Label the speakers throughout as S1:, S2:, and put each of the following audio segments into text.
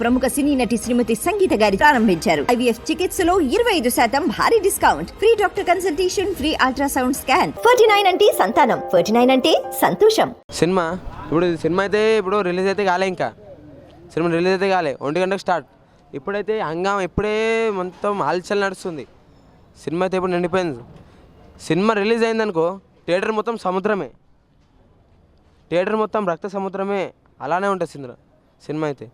S1: ప్రముఖ సినీ నటి శ్రీమతి సంగీత గారి ప్రారంభించారు. ఐవీఎఫ్ చికిత్సలో ఇరవై ఐదు శాతం భారీ discount. Free doctor consultation free ultrasound scan. Forty nine అంటే సంతానం. ఫోర్టీ నైన్ అంటే సంతోషం.
S2: సినిమా? ఇప్పుడు సినిమా అయితే ఇప్పుడు రిలీజ్ అయితే కాలే ఇంకా. సినిమా రిలీజ్ అయితే కాలే. ఒంటి గంటకు స్టార్ట్. ఇప్పుడైతే హంగామ ఇప్పుడే మొత్తం ఆల్చల్ నడుస్తుంది. సినిమా అయితే ఇప్పుడు నిండిపోయింది. సినిమా రిలీజ్ అయిందనుకో థియేటర్ మొత్తం సముద్రమే. థియేటర్ మొత్తం రక్త సముద్రమే. అలానే ఉంటుంది సినిమా. సినిమా అయితే.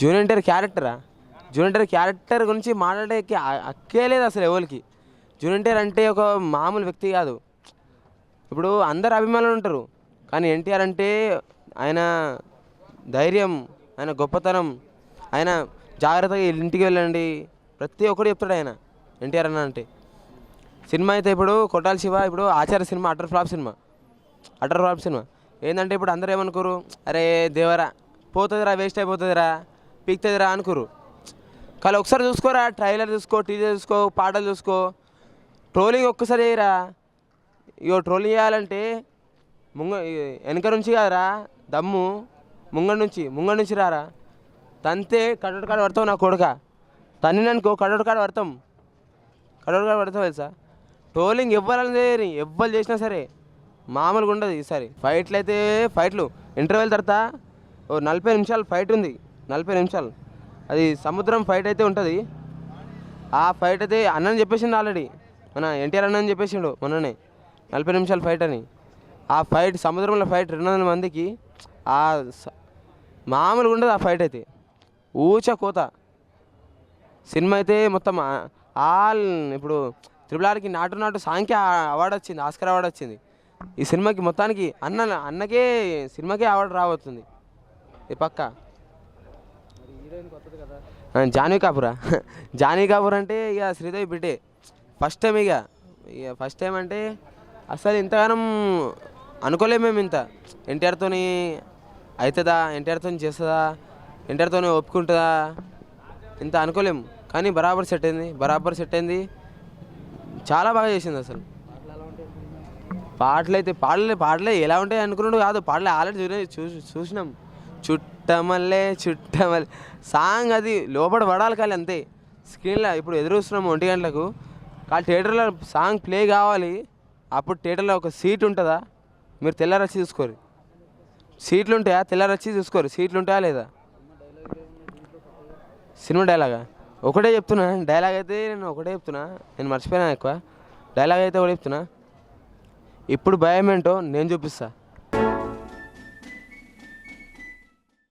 S2: జూనియర్ ఎన్టీఆర్ క్యారెక్టరా? జూనియర్ ఎన్టీఆర్ క్యారెక్టర్ గురించి మాట్లాడే అ- అక్కే లేదు అసలు ఎవరికి. జూనియర్ ఎన్టీఆర్ అంటే ఒక మామూలు వ్యక్తి కాదు. ఇప్పుడు అందరు అభిమానులు ఉంటారు. కానీ ఎన్టీఆర్ అంటే ఆయన ధైర్యం ఆయన గొప్పతనం ఆయన జాగ్రత్తగా ఇంటికి వెళ్ళండి. ప్రతి ఒక్కరు చెప్తాడు ఆయన ఎన్టీఆర్ అన్న అంటే. సినిమా అయితే ఇప్పుడు కొట్టాల శివ ఇప్పుడు Acharya cinema utter flop cinema. Utter flop cinema. ఏంటంటే ఇప్పుడు అందరూ ఏమనుకోరు? అరే దేవరా పోతుందిరా వేస్ట్ అయిపోతుందిరా పీక్తుందిరా అనుకోరు. కానీ ఒకసారి చూసుకోరా ట్రైలర్ చూసుకో టీజర్ చూసుకో పాటలు చూసుకో ట్రోలింగ్ ఒక్కసారి చేయరా? ఇగో ట్రోలింగ్ చేయాలంటే ముంగ వెనక నుంచి కాదురా దమ్ము ముంగ నుంచి ముంగ నుంచి రారా? తంతే కడోడు కాడ పడతావు నా కొడుక. తన్నిననుకో కడోడు కాడ పడతాం. కడోడు కాడ పడతావు తెలుసా? ట్రోలింగ్ ఇవ్వాలని చేయరు ఎవ్వరు చేసినా సరే. మామూలుగా ఉండదు ఈసారి. ఫైట్లు అయితే ఫైట్లు ఇంటర్వెల్ తర్వాత ఓ నలభై నిమిషాలు ఫైట్ ఉంది. నలభై నిమిషాలు. అది సముద్రం ఫైట్ అయితే ఉంటుంది. ఆ ఫైట్ అయితే అన్నని చెప్పేసిండు ఆల్రెడీ మన ఎన్టీఆర్ అన్నని చెప్పేసిండు మొన్ననే. నలభై నిమిషాల ఫైట్ అని. ఆ ఫైట్ సముద్రంలో ఫైట్ రెండు వందల మందికి ఆ మామూలుగా ఉండదు ఆ ఫైట్ అయితే. ఊచ కోత. సినిమా అయితే మొత్తం ఆ- ఆల్ ఇప్పుడు త్రిపుల్ ఆర్కి నాటు నాటు సాంఖ్య అవార్డు వచ్చింది ఆస్కర్ అవార్డు వచ్చింది. ఈ సినిమాకి మొత్తానికి అన్న అన్నకే సినిమాకే అవార్డు రాబోతుంది. ఇది పక్క. జాన్వీ కాపురా? జాన్వీ కాపూర్ అంటే ఇక శ్రీదేవి బిడ్డే. ఫస్ట్ టైం ఇక. ఇక ఫస్ట్ టైం అంటే అసలు ఇంతగానం అనుకోలేము మేము ఇంత. ఎన్టీఆర్తోని అవుతుందా ఎన్టీఆర్తో చేస్తుందా? ఎన్టీఆర్తో ఒప్పుకుంటుందా? ఇంత అనుకోలేము కానీ బరాబర్ సెట్ అయింది. బరాబర్ సెట్ అయింది. చాలా బాగా చేసింది అసలు. పాటలు అయితే పాటలు పాటలే ఎలా ఉంటాయి అనుకున్నాడు కాదు. పాటలు ఆల్రెడీ చూసి చూసినాం. చుట్టమల్లే చుట్టమల్లే. సాంగ్ అది లోపల పడాలి కానీ అంతే. స్క్రీన్లో ఇప్పుడు ఎదురు ఒంటి గంటలకు. కానీ థియేటర్లో సాంగ్ ప్లే కావాలి. అప్పుడు థియేటర్లో ఒక సీట్ ఉంటుందా? మీరు తెల్లారచ్చి చూసుకోరు. సీట్లు ఉంటాయా? తెల్లారచ్చి చూసుకోరు. సీట్లు ఉంటాయా లేదా? సినిమా డైలాగా? ఒకటే చెప్తున్నా. డైలాగ్ అయితే నేను ఒకటే చెప్తున్నా. నేను మర్చిపోయినా ఎక్కువ. డైలాగ్ అయితే ఒకటే చెప్తున్నా. ఇప్పుడు భయం ఏంటో నేను చూపిస్తా.